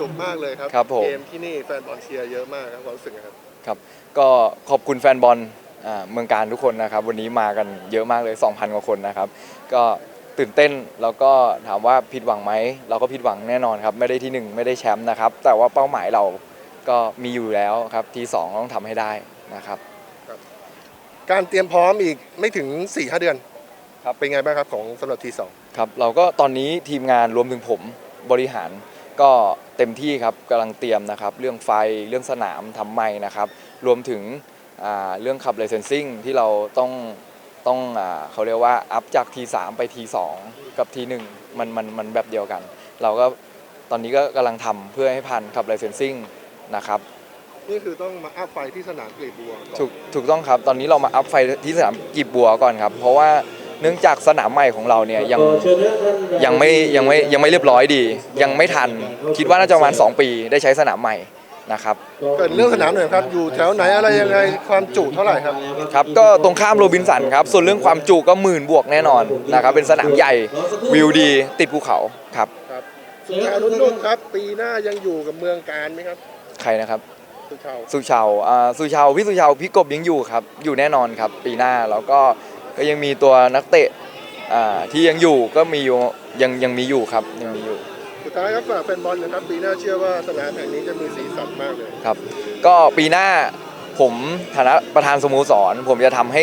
นุกมากเลยครับ ครับผม เกมที่นี่แฟนบอลเชียร์เยอะมากครับความรู้สึกไงครับครับ ก็ขอบคุณแฟนบอลอ่าเมืองการทุกคนนะครับ วันนี้มากันเยอะมากเลย 2,000 กว่าคนนะครับ ก็ตื่นเต้นแล้วก็ถามว่าผิดหวังไหมเราก็ผิดหวังแน่นอนครับ ไม่ได้ที่หนึ่งไม่ได้แชมป์นะครับ แต่ว่าเป้าหมายเราก็มีอยู่แล้วครับที่สองต้องทำให้ได้นะครับ การเตรียมพร้อมอีกไม่ถึง4ี่ห้าเดือนครับ เป็นไงบ้างครับของสำหรับทีสอง ครับเราก็ตอนนี้ทีมงานรวมถึงผมบริหาร ก็เต็มที่ครับกำลังเตรียมนะครับ เรื่องไฟเรื่องสนามทำไมนะครับ รวมถึงอ่าเรื่องขับ licensing ที่เราต้องต้องอาเขาเรียกว่าอัพจาก T3 ไป T2 กับ T1 มันมันมันแบบเดียวกัน เราก็ตอนนี้ก็กำลังทำเพื่อให้พันขับ licensing นะครับ นี่คือต้องมาอัพไฟที่สนามกรีบบัวก่อนถูกถูกต้องครับ ตอนนี้เรามาอัพไฟที่สนามกีบบัวก่อนครับ เพราะว่า เนื่องจากสนามใหม่ของเราเนี่ยยังยังไม่ยังไม่ยังไม่เรียบร้อยดี ยังไม่ทันคิดว่าน่าจะประมาณ 2 ปีได้ใช้สนามใหม่นะครับเกิดเรื่องสนามหน่อยครับอยู่แถวไหนอะไรยังไงความจุเท่าไหร่ครับครับก็ตรงข้ามโรบินสันครับส่วนเรื่องความจุก็หมื่นบวกแน่นอนนะครับเป็นสนามใหญ่วิวดีติดภูเขาครับครับสุชานุ่นุ่มครับปีหน้ายังอยู่กับเมืองการไหมครับ ใครนะครับสุชาสุชาวอ่าสุชาวพี่สุชาวพี่กบยังอยู่ครับ อยู่แน่นอนครับ ปีหน้าแล้วก็ ก็ยังมีตัวนักเตะอ่าที่ยังอยู่ก็มีอยู่ยังยังมีอยู่ครับยังมีอยู่สุดท้ายครับฝากแฟนบอลนะครับปีหน้าเชื่อว่าสนามแห่งนี้จะมีสีสันมากเลยครับ ก็ปีหน้าผมฐานะประธานสโมสร ผมจะทำให้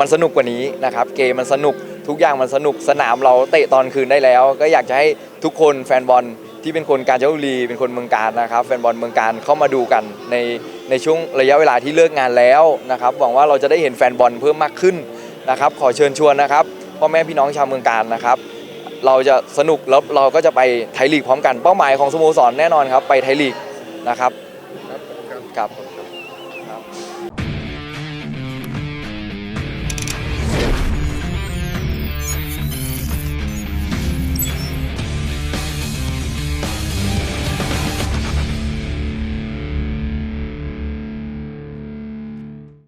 มันสนุกกว่านี้นะครับ เกมมันสนุกทุกอย่างมันสนุกสนามเราเตะตอนคืนได้แล้ว ก็อยากจะให้ทุกคนแฟนบอลที่เป็นคนกาญจนบุรีเป็นคนเมืองการนะครับ แฟนบอลเมืองการเข้ามาดูกันในในช่วงระยะเวลาที่เลิกงานแล้วนะครับหวังว่าเราจะได้เห็นแฟนบอลเพิ่มมากขึ้น นะครับ ขอเชิญชวนนะครับพ่อแม่พี่น้องชาวเมืองการนะครับ เราจะสนุกแล้วเราก็จะไปไทยลีกพร้อมกันเป้าหมายของสโมสรแน่นอนครับ ไปไทยลีกนะครับครับขอบคุณครับครับ